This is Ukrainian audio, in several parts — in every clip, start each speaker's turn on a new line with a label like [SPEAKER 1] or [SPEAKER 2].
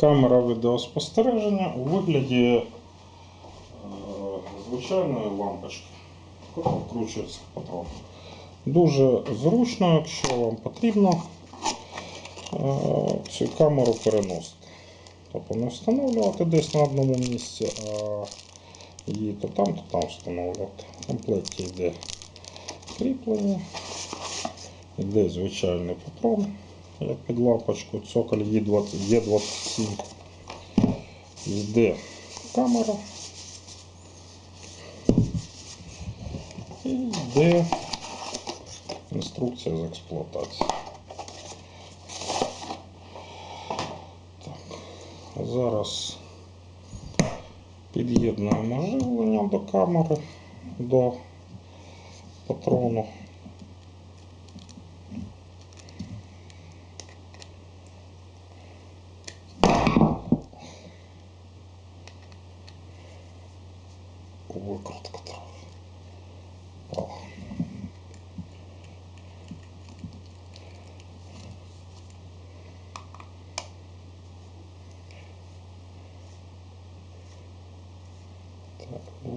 [SPEAKER 1] Камера відеоспостереження у вигляді е, звичайної лампочки, яка вкручується патрон. Дуже зручно, якщо вам потрібно е, цю камеру переносити. Тобто не встановлювати десь на одному місці, а її то там, то там встановлювати. В комплекті йде кріплення, йде звичайний патрон, як під лампочку, цоколь Є20 Є27. Йде камера. І йде інструкція з експлуатації. Так, зараз під'єднуємо живлення до камери, до патрону.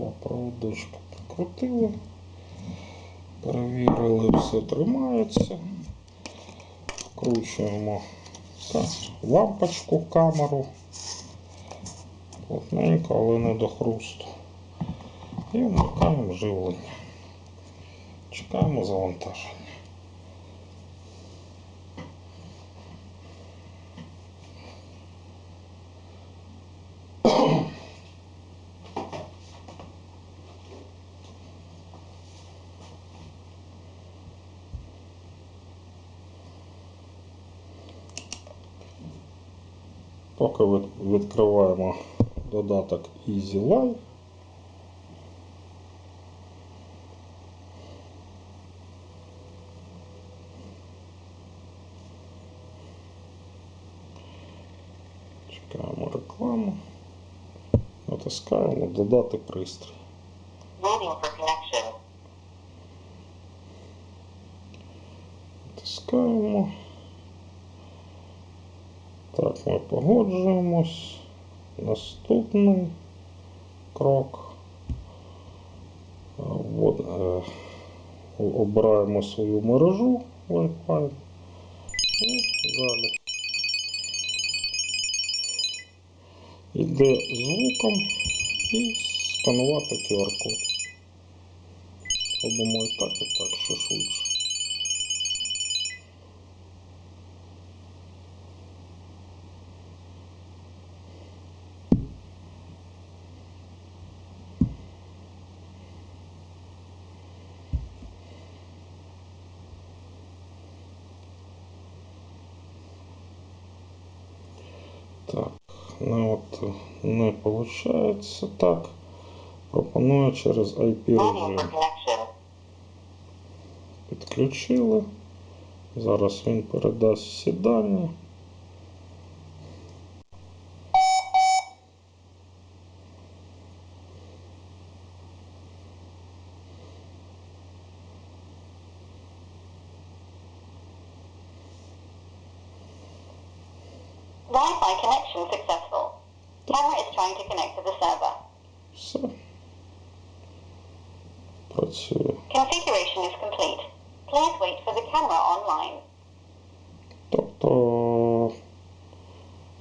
[SPEAKER 1] Два проводочка прикрутили. Перевірили, все тримається. Вкручуємо лампочку камеру. Плотненько, але не до хрусту. І вмикаємо живлення. Чекаємо завантаження. Поки відкриваємо додаток Easy Live. Чекаємо рекламу. Натискаємо додати пристрій. Натискаємо. Так, ми погоджуємось. Наступний крок. От, е, обираємо свою мережу Wi-Fi. І далі. Іде звуком і сканувати QR-код. Робимо і так, і так, що швидше. Так, ну от не виходить так. Пропоную через IP режим. Підключили. Зараз він передасть всі дані.
[SPEAKER 2] Wi-Fi connection successful. Camera is trying to connect to the server.
[SPEAKER 1] Все. Працює.
[SPEAKER 2] Configuration is complete. Please wait for the camera online.
[SPEAKER 1] Тобто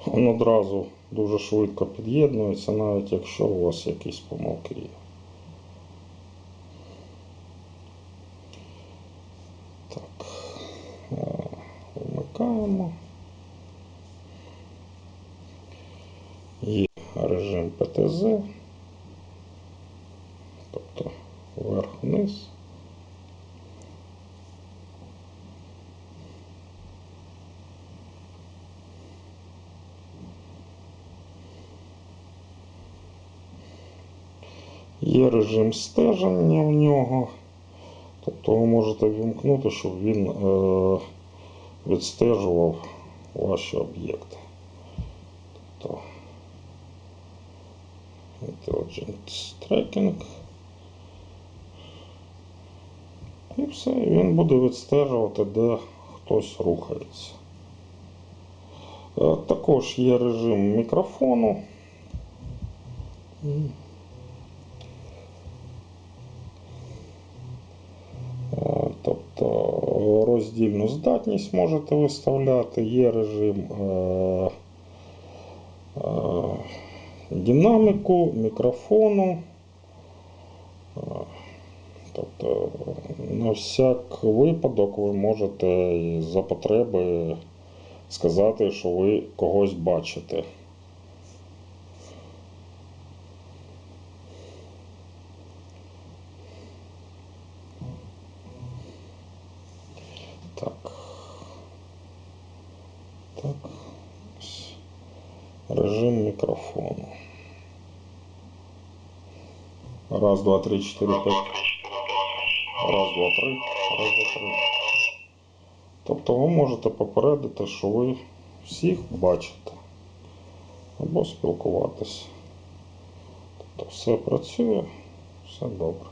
[SPEAKER 1] він одразу дуже швидко під'єднується, навіть якщо у вас якісь помилки є. Так, е, вмикаємо. Є режим ПТЗ, тобто вверх-вниз. Є режим стеження в нього. Тобто ви можете вімкнути, щоб він е, відстежував ваші об'єкти. Тобто Intelligent Tracking. І все, він буде відстежувати, де хтось рухається. Е, Також є режим мікрофону. Е, Тобто роздільну здатність можете виставляти, є режим е, динаміку, мікрофону. Тобто на всяк випадок ви можете за потреби сказати, що ви когось бачите. Так. Режим мікрофону. Раз, два, три, чотири, п'ять. Раз, два, три. Раз, два, три. Тобто ви можете попередити, що ви всіх бачите. Або спілкуватися. Тобто все працює, все добре.